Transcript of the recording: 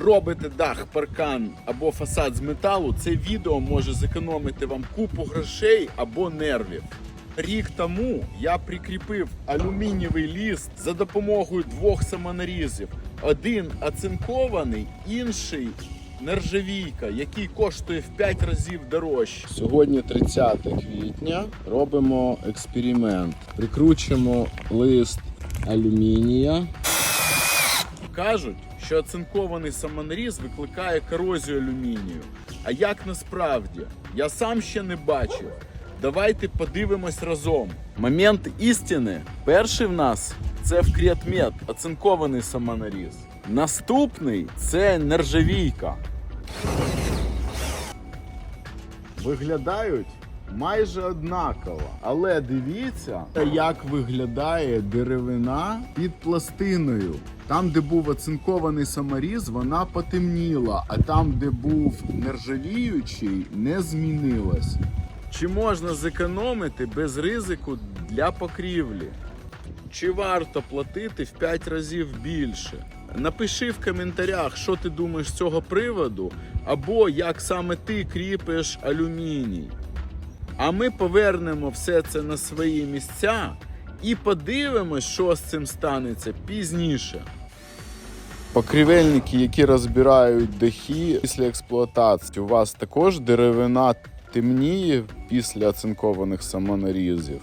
робите дах, паркан або фасад з металу, це відео може зекономити вам купу грошей або нервів. Рік тому я прикріпив алюмінієвий ліст за допомогою двох самонарізів. Один оцинкований, інший нержавійка, який коштує в 5 разів дорожче. Сьогодні 30 квітня. Робимо експеримент. Прикручуємо лист алюмінія. Кажуть, що оцинкований самонаріз викликає корозію алюмінію. А як насправді? Я сам ще не бачив. Давайте подивимось разом. Момент істини. Перший в нас це вкрятмет, оцинкований самонаріз. Наступний це нержавійка. Виглядають майже однаково. Але дивіться, як виглядає деревина під пластиною. Там, де був оцинкований саморіз, вона потемніла, а там, де був нержавіючий, не змінилась. Чи можна зекономити без ризику для покрівлі? Чи варто платити в 5 разів більше? Напиши в коментарях, що ти думаєш з цього приводу, або як саме ти кріпиш алюміній. А ми повернемо все це на свої місця і подивимось, що з цим станеться пізніше. Покрівельники, які розбирають дахи після експлуатації, у вас також деревина темніє після оцинкованих самонарізів.